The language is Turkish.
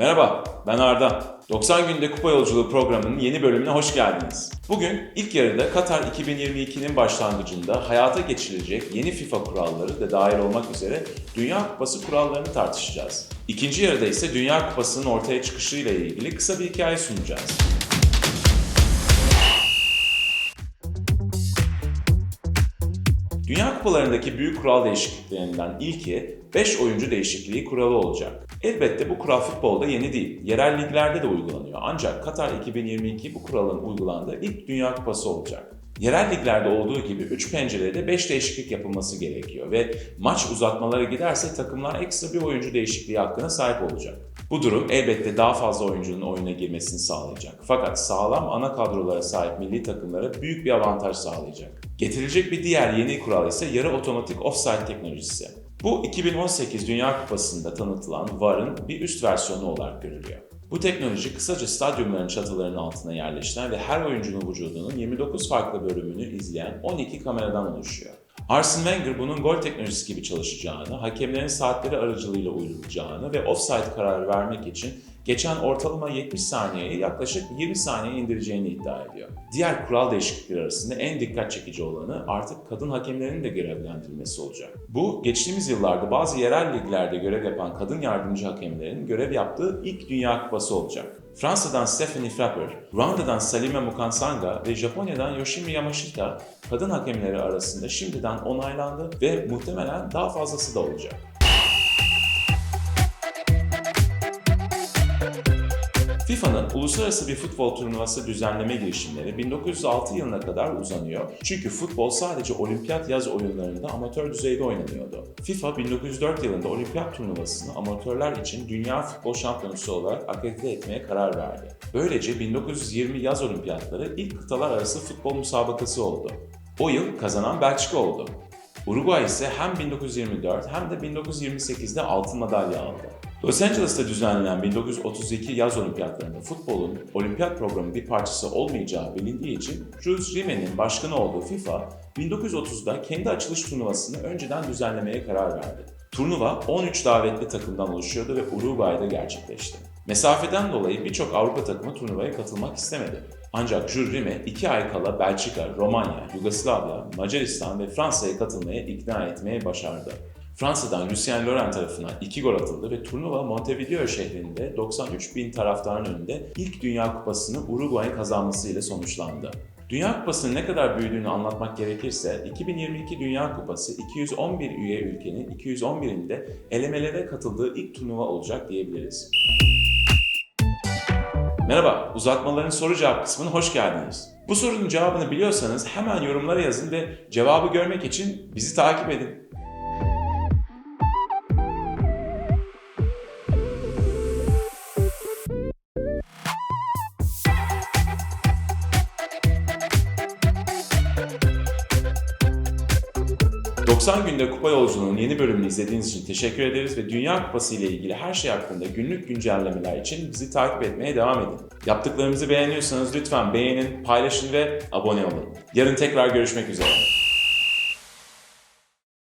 Merhaba, ben Arda. 90 günde kupa yolculuğu programının yeni bölümüne hoş geldiniz. Bugün ilk yarıda Katar 2022'nin başlangıcında hayata geçirilecek yeni FIFA kuralları da dahil olmak üzere Dünya Kupası kurallarını tartışacağız. İkinci yarıda ise Dünya Kupası'nın ortaya çıkışıyla ilgili kısa bir hikaye sunacağız. Dünya kupalarındaki büyük kural değişikliklerinden ilki 5 oyuncu değişikliği kuralı olacak. Elbette bu kural futbolda yeni değil. Yerel liglerde de uygulanıyor. Ancak Katar 2022 bu kuralın uygulandığı ilk Dünya Kupası olacak. Yerel liglerde olduğu gibi 3 pencerede 5 değişiklik yapılması gerekiyor ve maç uzatmalara giderse takımlar ekstra bir oyuncu değişikliği hakkına sahip olacak. Bu durum elbette daha fazla oyuncunun oyuna girmesini sağlayacak. Fakat sağlam ana kadrolara sahip milli takımlara büyük bir avantaj sağlayacak. Getirilecek bir diğer yeni kural ise yarı otomatik offside teknolojisi. Bu 2018 Dünya Kupası'nda tanıtılan VAR'ın bir üst versiyonu olarak görülüyor. Bu teknoloji kısaca stadyumların çatılarının altına yerleştiren ve her oyuncunun vücudunun 29 farklı bölümünü izleyen 12 kameradan oluşuyor. Arsene Wenger bunun gol teknolojisi gibi çalışacağını, hakemlerin saatleri aracılığıyla uyulacağını ve offside kararı vermek için geçen ortalama 70 saniyeyi yaklaşık 20 saniye indireceğini iddia ediyor. Diğer kural değişiklikleri arasında en dikkat çekici olanı artık kadın hakemlerin de görevlendirilmesi olacak. Bu, geçtiğimiz yıllarda bazı yerel liglerde görev yapan kadın yardımcı hakemlerin görev yaptığı ilk Dünya Kupası olacak. Fransa'dan Stephanie Frapper, Ruanda'dan Salime Mukansanga ve Japonya'dan Yoshimi Yamashita kadın hakemleri arasında şimdiden onaylandı ve muhtemelen daha fazlası da olacak. FIFA'nın uluslararası bir futbol turnuvası düzenleme girişimleri 1906 yılına kadar uzanıyor. Çünkü futbol sadece olimpiyat yaz oyunlarında amatör düzeyde oynanıyordu. FIFA 1904 yılında olimpiyat turnuvasını amatörler için Dünya Futbol Şampiyonası olarak akredite etmeye karar verdi. Böylece 1920 yaz olimpiyatları ilk kıtalar arası futbol müsabakası oldu. O yıl kazanan Belçika oldu. Uruguay ise hem 1924 hem de 1928'de altın madalya aldı. Los Angeles'ta düzenlenen 1932 yaz olimpiyatlarında futbolun olimpiyat programının bir parçası olmayacağı bilindiği için Jules Rimet'in başkanı olduğu FIFA, 1930'da kendi açılış turnuvasını önceden düzenlemeye karar verdi. Turnuva 13 davetli takımdan oluşuyordu ve Uruguay'da gerçekleşti. Mesafeden dolayı birçok Avrupa takımı turnuvaya katılmak istemedi. Ancak Jules Rimet 2 ay kala Belçika, Romanya, Yugoslavya, Macaristan ve Fransa'ya katılmaya ikna etmeye başardı. Fransa'dan Lucien Laurent tarafından 2 gol atıldı ve turnuva Montevideo şehrinde 93 bin taraftarın önünde ilk Dünya Kupası'nı Uruguay'ın kazanmasıyla sonuçlandı. Dünya Kupası'nın ne kadar büyüdüğünü anlatmak gerekirse 2022 Dünya Kupası 211 üye ülkenin 211'inde elemelere katıldığı ilk turnuva olacak diyebiliriz. Merhaba, uzatmaların soru cevap kısmına hoş geldiniz. Bu sorunun cevabını biliyorsanız hemen yorumlara yazın ve cevabı görmek için bizi takip edin. ...90 günde kupa yolculuğunun yeni bölümünü izlediğiniz için teşekkür ederiz ve Dünya Kupası ile ilgili her şey hakkında günlük güncellemeler için bizi takip etmeye devam edin. Yaptıklarımızı beğeniyorsanız lütfen beğenin, paylaşın ve abone olun. Yarın tekrar görüşmek üzere.